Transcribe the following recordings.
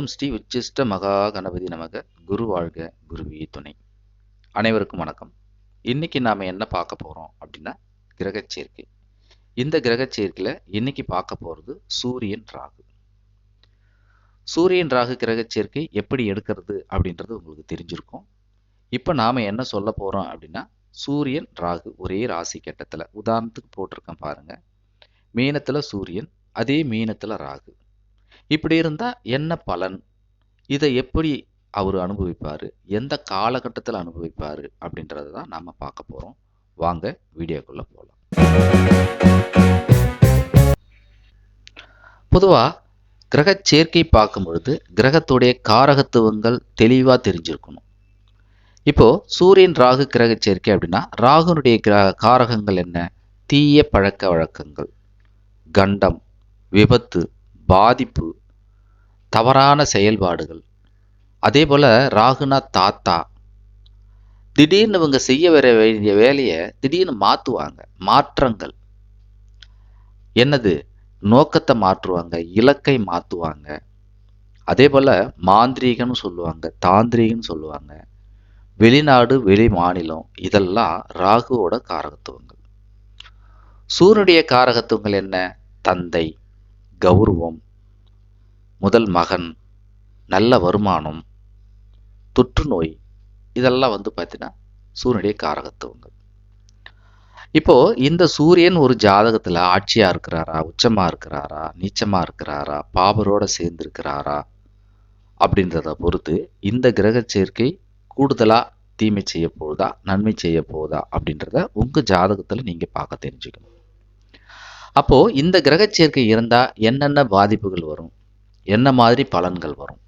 ஓம் ஸ்ரீ உச்சிஷ்ட மகா கணபதி நமக. குரு வாழ்க குருவே துணை. அனைவருக்கும் வணக்கம். இன்னைக்கு நாம என்ன பார்க்க போறோம் அப்படின்னா கிரகச் சேர்க்கை இந்த கிரகச் சேர்க்கையில இன்னைக்கு பார்க்க போறது சூரியன் ராகு. சூரியன் ராகு கிரகச் சேர்க்கை எப்படி எடுக்கிறது அப்படின்றது உங்களுக்கு தெரிஞ்சிருக்கும். இப்போ நாம என்ன சொல்ல போறோம் அப்படின்னா சூரியன் ராகு ஒரே ராசி கட்டத்தில் உதாரணத்துக்கு போட்டிருக்கேன் பாருங்க. மீனத்துல சூரியன் அதே மீனத்துல ராகு. இப்படி இருந்தால் என்ன பலன்? இதை எப்படி அவர் அனுபவிப்பார்? எந்த காலகட்டத்தில் அனுபவிப்பார்? அப்படின்றத தான் நம்ம பார்க்க போகிறோம் வாங்க வீடியோக்குள்ளே போகலாம் பொதுவாக கிரக சேர்க்கை பார்க்கும் பொழுது கிரகத்துடைய காரகத்துவங்கள் தெளிவாக தெரிஞ்சிருக்கணும். இப்போ சூரியன் ராகு கிரக சேர்க்கை அப்படின்னா ராகுனுடைய கிரக காரகங்கள் என்ன? தீய பழக்க வழக்கங்கள். கண்டம் விபத்து பாதிப்பு தவறான செயல்பாடுகள். அதே போல் ராகுனா தாத்தா. திடீர்னு இவங்க செய்ய வர வேண்டிய வேலையை திடீர்னு மாற்றுவாங்க மாற்றங்கள். என்னது? நோக்கத்தை மாற்றுவாங்க. இலக்கை மாற்றுவாங்க அதே போல் மாந்திரீகன்னு சொல்லுவாங்க. தாந்திரீகன்னு சொல்லுவாங்க. வெளிநாடு வெளி மாநிலம் இதெல்லாம் ராகுவோட காரகத்துவங்கள். சூரியனுடைய காரகத்துவங்கள் என்ன? தந்தை. கௌரவம். முதல் மகன் நல்ல வருமானம் தொற்றுநோய் இதெல்லாம் வந்து பார்த்தீங்கன்னா சூரியனுடைய காரகத்துவங்கள். இப்போ இந்த சூரியன் ஒரு ஜாதகத்துல ஆட்சியா இருக்கிறாரா உச்சமா இருக்கிறாரா நீச்சமா இருக்கிறாரா பாபரோட சேர்ந்து இருக்கிறாரா அப்படின்றத பொறுத்து இந்த கிரக சேர்க்கை கூடுதலா தீமை செய்ய போகுதா நன்மை செய்ய போகுதா அப்படின்றத உங்க ஜாதகத்துல நீங்க பார்க்க தெரிஞ்சுக்கணும். அப்போ இந்த கிரக சேர்க்கை இருந்தா என்னென்ன பாதிப்புகள் வரும்? என்ன மாதிரி பலன்கள் வரும்?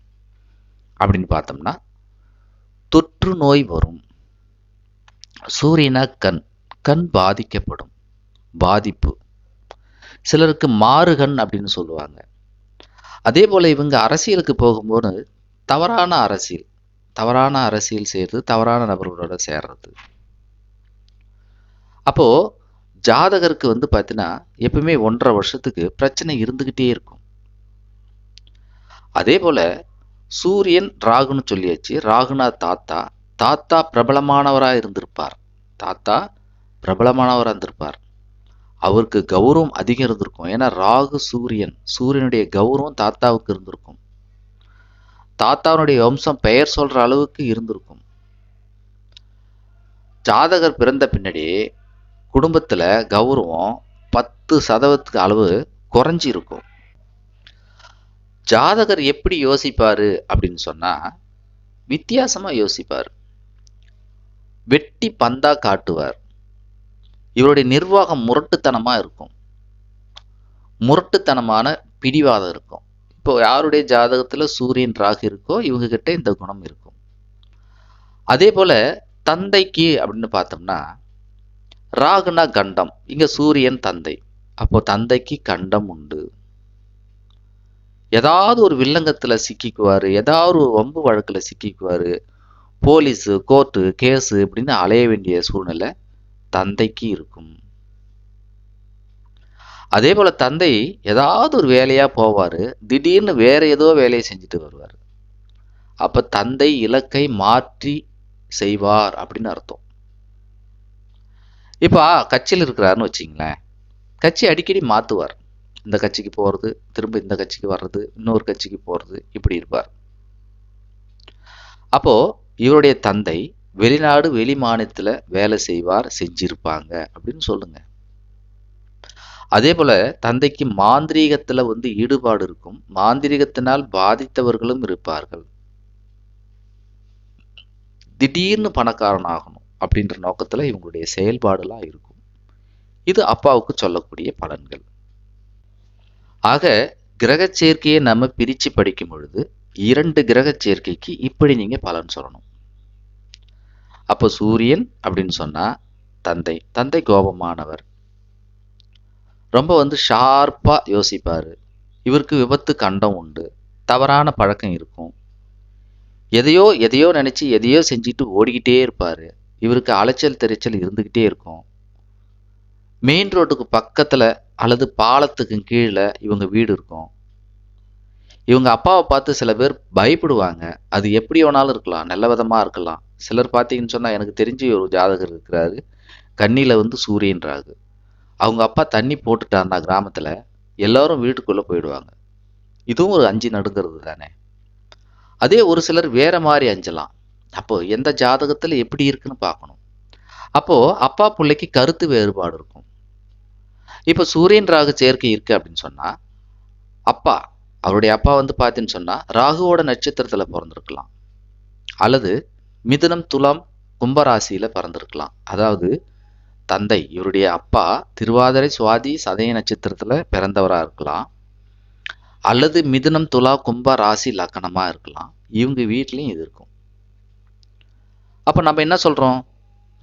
அப்படின்னு பார்த்தோம்னா தொற்று நோய் வரும். சூரியன கண் கண் பாதிக்கப்படும். பாதிப்பு. சிலருக்கு மாறுகண் அப்படின்னு சொல்லுவாங்க. அதே போல் இவங்க அரசியலுக்கு போகும்போது தவறான அரசியல் தவறான அரசியல் செய்கிறது தவறான நபர்களோட சேர்றது. அப்போ ஜாதகருக்கு வந்து பார்த்தீங்கன்னா எப்பவுமே ஒன்றரை வருஷத்துக்கு பிரச்சனை இருந்துகிட்டே இருக்கும். அதே போல் சூரியன் ராகுன்னு சொல்லியாச்சு. ராகுனா தாத்தா தாத்தா பிரபலமானவராக இருந்திருப்பார். தாத்தா பிரபலமானவராக இருந்திருப்பார். அவருக்கு கௌரவம் அதிகம் இருந்திருக்கும். ஏன்னா ராகு சூரியன் சூரியனுடைய கௌரவம் தாத்தாவுக்கு இருந்திருக்கும். தாத்தாவுடைய வம்சம் பெயர் சொல்கிற அளவுக்கு இருந்திருக்கும். ஜாதகர் பிறந்த பின்னாடி குடும்பத்தில் கௌரவம் பத்து சதவீதத்துக்கு அளவு குறைஞ்சி இருக்கும் ஜாதகர் எப்படி யோசிப்பாரு அப்படின்னு சொன்னா வித்தியாசமா யோசிப்பார். வெட்டி பந்தா காட்டுவார். இவருடைய நிர்வாகம் முரட்டுத்தனமா இருக்கும். முரட்டுத்தனமான பிடிவாதம் இருக்கும். இப்போ யாருடைய ஜாதகத்துல சூரியன் ராகு இருக்கோ இவங்க கிட்ட இந்த குணம் இருக்கும். அதே போல தந்தைக்கு அப்படின்னு பார்த்தோம்னா ராகுனா கண்டம் இங்க சூரியன் தந்தை. அப்போ தந்தைக்கு கண்டம் உண்டு. ஏதாவது ஒரு வில்லங்கத்தில் சிக்கிக்குவார் ஏதாவது ஒரு வம்பு வழக்கில் சிக்கிக்குவார். போலீஸு கோர்ட்டு கேஸு இப்படின்னு அலைய வேண்டிய சூழ்நிலை தந்தைக்கு இருக்கும். அதே போல் தந்தை ஏதாவது ஒரு வேலையாக போவார் திடீர்னு வேறு ஏதோ வேலையை செஞ்சுட்டு வருவார். அப்போ தந்தை இலக்கை மாற்றி செய்வார் அப்படின்னு அர்த்தம். இப்போ கட்சியில் இருக்கிறாருன்னு வச்சிங்களேன் கட்சி அடிக்கடி மாற்றுவார் இந்த கட்சிக்கு போகிறது திரும்ப இந்த கட்சிக்கு வர்றது இன்னொரு கட்சிக்கு போகிறது இப்படி இருப்பார். அப்போ இவருடைய தந்தை வெளிநாடு வெளி மாநிலத்தில் வேலை செய்வார் செஞ்சிருப்பாங்க அப்படின்னு சொல்லுங்க. அதே போல தந்தைக்கு மாந்திரீகத்துல வந்து ஈடுபாடு இருக்கும். மாந்திரீகத்தினால் பாதித்தவர்களும் இருப்பார்கள். திடீர்னு பணக்காரன் ஆகணும் அப்படின்ற நோக்கத்துல இவங்களுடைய செயல்பாடுலாம் இருக்கும். இது அப்பாவுக்கு சொல்லக்கூடிய பலன்கள். ஆக கிரக சேர்க்கையை நம்ம பிரித்து படிக்கும் பொழுது இரண்டு கிரக சேர்க்கைக்கு இப்படி நீங்கள் பலன் சொல்லணும். அப்போ சூரியன் அப்படின்னு சொன்னால் தந்தை. தந்தை கோபமானவர். ரொம்ப வந்து ஷார்ப்பாக யோசிப்பார். இவருக்கு விபத்து கண்டம் உண்டு. தவறான பழக்கம் இருக்கும். எதையோ எதையோ நினச்சி எதையோ செஞ்சுட்டு ஓடிக்கிட்டே இருப்பார். இவருக்கு அலைச்சல் தெரிச்சல் இருந்துக்கிட்டே இருக்கும். மெயின் ரோட்டுக்கு பக்கத்தில் அல்லது பாலத்துக்கு கீழே இவங்க வீடு இருக்கும். இவங்க அப்பாவை பார்த்து சில பேர் பயப்படுவாங்க. அது எப்படி வேணாலும் இருக்கலாம். நல்ல விதமாக இருக்கலாம். சிலர் பார்த்தீங்கன்னு சொன்னால் எனக்கு தெரிஞ்சு ஒரு ஜாதகர் இருக்கிறாரு. கண்ணியில் வந்து சூரியன் ராகு அவங்க அப்பா தண்ணி போட்டுட்டாருனா கிராமத்தில் எல்லாரும் வீட்டுக்குள்ளே போயிடுவாங்க. இதுவும் ஒரு அஞ்சு நடுங்கிறது தானே. அதே ஒரு சிலர் வேற மாதிரி அஞ்சலாம். அப்போ எந்த ஜாதகத்தில் எப்படி இருக்குன்னு பார்க்கணும். அப்போ அப்பா பிள்ளைக்கு கருத்து வேறுபாடு இருக்கும். இப்போ சூரியன் ராகு சேர்க்கை இருக்குது அப்படின்னு சொன்னால் அப்பா அவருடைய அப்பா வந்து பார்த்தீங்கன்னு சொன்னால் ராகுவோட நட்சத்திரத்தில் பிறந்திருக்கலாம். அல்லது மிதுனம் துலாம் கும்பராசியில் பிறந்திருக்கலாம். அதாவது தந்தை இவருடைய அப்பா திருவாதிரை சுவாதி சதய நட்சத்திரத்தில் பிறந்தவராக இருக்கலாம். அல்லது மிதுனம் துலா கும்ப ராசி லக்கணமாக இருக்கலாம். இவங்க வீட்லேயும் இது இருக்கும். அப்போ நம்ம என்ன சொல்கிறோம்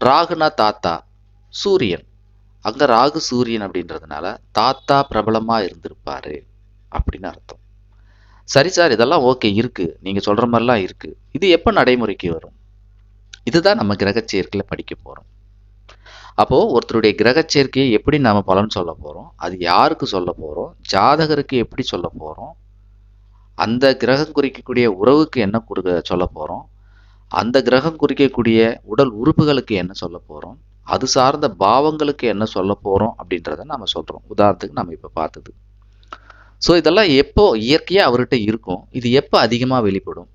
ராகுனா தாத்தா சூரியன். அங்கே ராகு சூரியன் அப்படின்றதுனால தாத்தா பிரபலமாக இருந்திருப்பார் அப்படின்னு அர்த்தம். சரி சார் இதெல்லாம் ஓகே இருக்குது நீங்கள் சொல்கிற மாதிரிலாம் இருக்குது இது எப்போ நடைமுறைக்கு வரும்? இதுதான் நம்ம கிரகச்சேர்க்கையில் படிக்க போகிறோம் அப்போது ஒருத்தருடைய கிரகச்சேர்க்கையை எப்படி நாம் பலன் சொல்ல போகிறோம் அது யாருக்கு சொல்ல போகிறோம் ஜாதகருக்கு எப்படி சொல்ல போகிறோம் அந்த கிரகம் குறிக்கக்கூடிய உறவுக்கு என்ன கொடுக்க சொல்ல போகிறோம் அந்த கிரகம் குறிக்கக்கூடிய உடல் உறுப்புகளுக்கு என்ன சொல்ல போகிறோம் அது சார்ந்த பாவங்களுக்கு என்ன சொல்ல போகிறோம் அப்படின்றத நம்ம சொல்கிறோம் உதாரணத்துக்கு நம்ம இப்போ பார்த்தது. ஸோ இதெல்லாம் எப்போ இயற்கையாக அவர்கிட்ட இருக்கும்? இது எப்போ அதிகமாக வெளிப்படும்?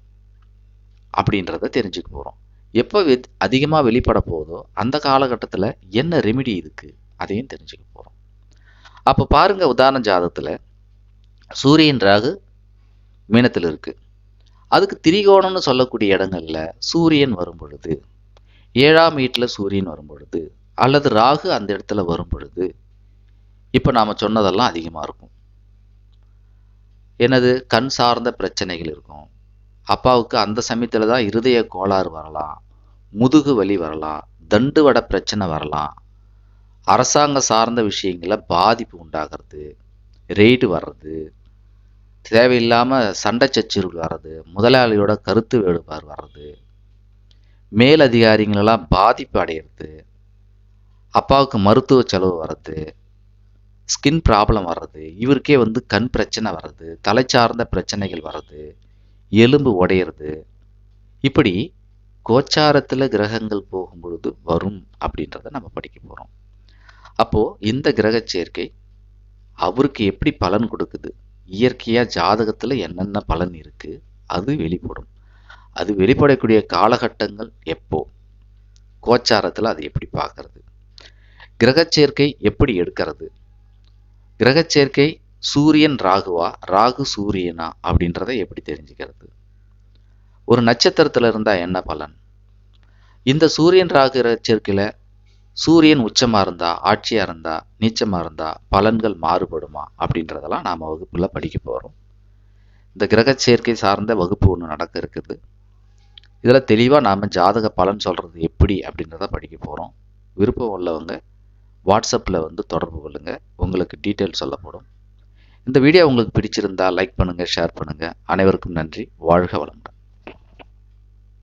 அப்படின்றத தெரிஞ்சுக்க போகிறோம் எப்போ அதிகமாக வெளிப்பட போதோ அந்த காலகட்டத்தில் என்ன ரெமிடி இதுக்கு அதையும் தெரிஞ்சுக்க போகிறோம் அப்போ பாருங்கள் உதாரண ஜாதத்தில் சூரியன் ராகு மீனத்தில் இருக்குது அதுக்கு திரிகோணம்னு சொல்லக்கூடிய இடங்களில் சூரியன் வரும் பொழுது ஏழாம் வீட்டில் சூரியன் வரும் பொழுது அல்லது ராகு அந்த இடத்துல வரும் பொழுது நாம் சொன்னதெல்லாம் அதிகமாக இருக்கும். என்னது? கண் சார்ந்த பிரச்சனைகள் இருக்கும். அப்பாவுக்கு அந்த சமயத்தில் தான் இருதய கோளாறு வரலாம் முதுகு வலி வரலாம் தண்டுவட பிரச்சனை வரலாம். அரசாங்க சார்ந்த விஷயங்களில் பாதிப்பு உண்டாகிறது ரெய்டு வர்றது தேவையில்லாமல் சண்டை சச்சரவுகள் வர்றது முதலாளியோட கருத்து வேறுபாடு வர்றது மேலதிகாரிகளெல்லாம் பாதிப்பு அடையிறது அப்பாவுக்கு மருத்துவ செலவு வர்றது ஸ்கின் ப்ராப்ளம் வர்றது இவருக்கே வந்து கண் பிரச்சனை வர்றது தலை சார்ந்த பிரச்சனைகள் வர்றது எலும்பு உடையிறது. இப்படி கோச்சாரத்தில் கிரகங்கள் போகும்பொழுது வரும் அப்படின்றத நம்ம படிக்க போகிறோம் அப்போது இந்த கிரக சேர்க்கை அவருக்கு எப்படி பலன் கொடுக்குது? இயற்கையாக ஜாதகத்தில் என்னென்ன பலன் இருக்குது அது வெளிப்படும். அது வெளிப்படக்கூடிய காலகட்டங்கள் எப்போ? கோச்சாரத்தில் அது எப்படி பார்க்கறது? கிரகச் சேர்க்கை எப்படி எடுக்கிறது? கிரகச் சேர்க்கை சூரியன் ராகுவா? ராகு சூரியனா? அப்படின்றத எப்படி தெரிஞ்சுக்கிறது? ஒரு நட்சத்திரத்தில் இருந்தால் என்ன பலன்? இந்த சூரியன் ராகு சேர்க்கையில் சூரியன் உச்சமாக இருந்தா ஆட்சியாக இருந்தா நீச்சமாக இருந்தா பலன்கள் மாறுபடுமா? அப்படின்றதெல்லாம் நாம் வகுப்பில் படிக்க போகிறோம் இந்த கிரகச் சேர்க்கை சார்ந்த வகுப்பு ஒன்று நடக்க இருக்குது. இதில் தெளிவாக நாம் ஜாதக பலன் சொல்கிறது எப்படி அப்படின்றத படிக்க போகிறோம் விருப்பம் உள்ளவங்க வாட்ஸ்அப்பில் வந்து தொடர்பு கொள்ளுங்கள் உங்களுக்கு டீட்டெயில் சொல்லப்படும். இந்த வீடியோ உங்களுக்கு பிடிச்சிருந்தா லைக் பண்ணுங்கள் ஷேர் பண்ணுங்கள் அனைவருக்கும் நன்றி. வாழ்க வளமுடன்.